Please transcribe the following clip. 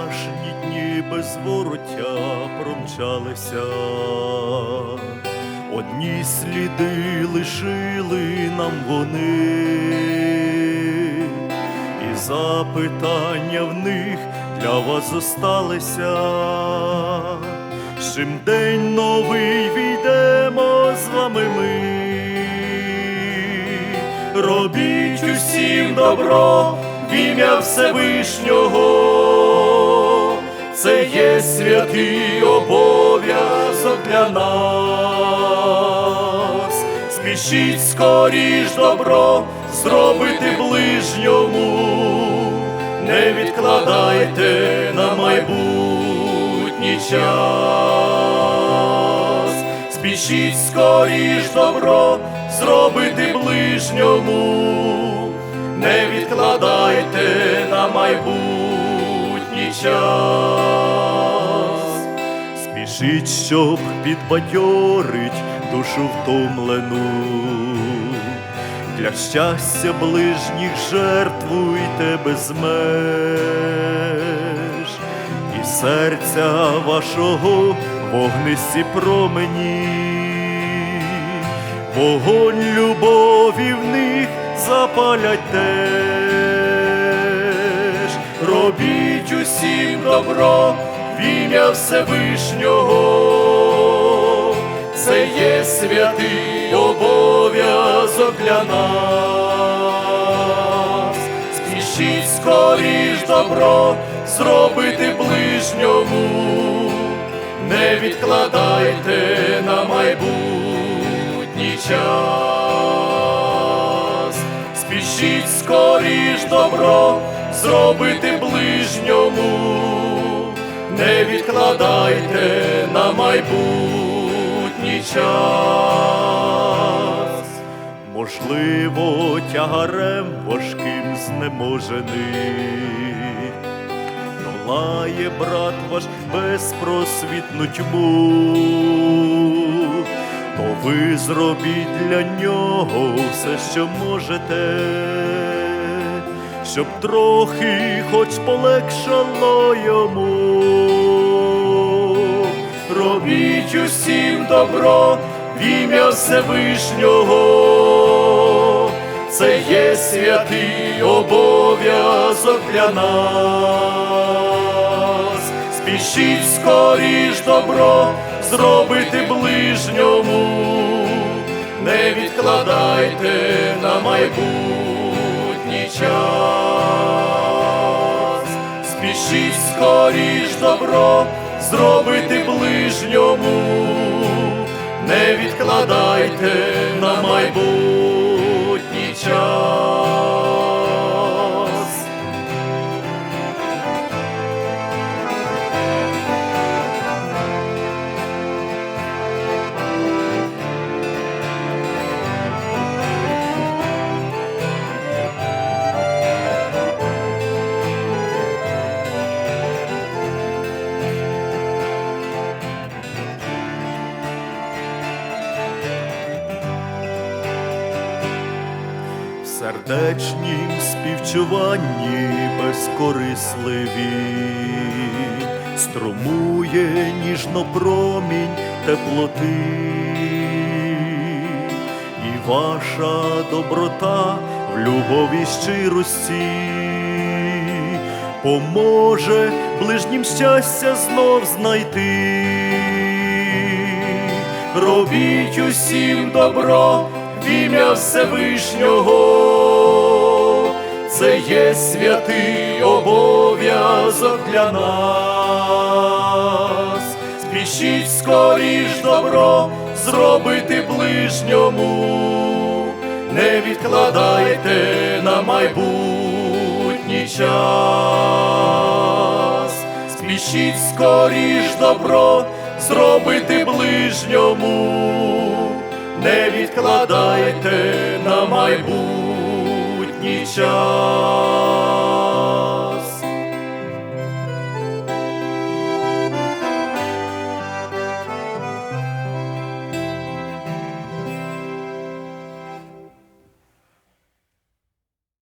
Вчорашні дні без вороття промчалися, одні сліди лишили нам вони, і запитання в них для вас зосталися. Чим день новий війдемо з вами ми. Робіть усім добро в ім'я Всевишнього, це є святий обов'язок для нас. Спішіть скоріш добро зробити ближньому, не відкладайте на майбутній час. Спішіть скоріш добро зробити ближньому, не відкладайте на майбутній час. Спішіть, щоб підбадьорить душу втомлену. Для щастя ближніх жертвуйте без меж, і серця вашого вогнисті промені, вогонь любові в них запалять теж, добро в ім'я Всевишнього, це є святий обов'язок для нас. Спішіть скоріш добро зробити ближньому, не відкладайте на майбутній час. Спішіть скоріш добро зробити ближньому, не відкладайте на майбутній час. Можливо, тягарем важким знеможений, долає брат ваш безпросвітну тьму, то ви зробіть для нього все, що можете, щоб трохи хоч полегшало йому. Робіть усім добро в ім'я Всевишнього, це є святий обов'язок для нас. Спішіть скоріш добро зробити ближньому, не відкладайте на майбутній час. Спішіть скоріш добро зробити ближньому, не відкладайте на майбутній сердечнім співчуванні безкорисливі, струмує ніжно промінь теплоти, і ваша доброта в любові щирості поможе ближнім щастя знов знайти. Робіть усім добро в ім'я Всевишнього, це є святий обов'язок для нас. Спішіть скоріш добро зробити ближньому, не відкладайте на майбутній час. Спішіть скоріш добро зробити ближньому, не відкладайте на майбутній час.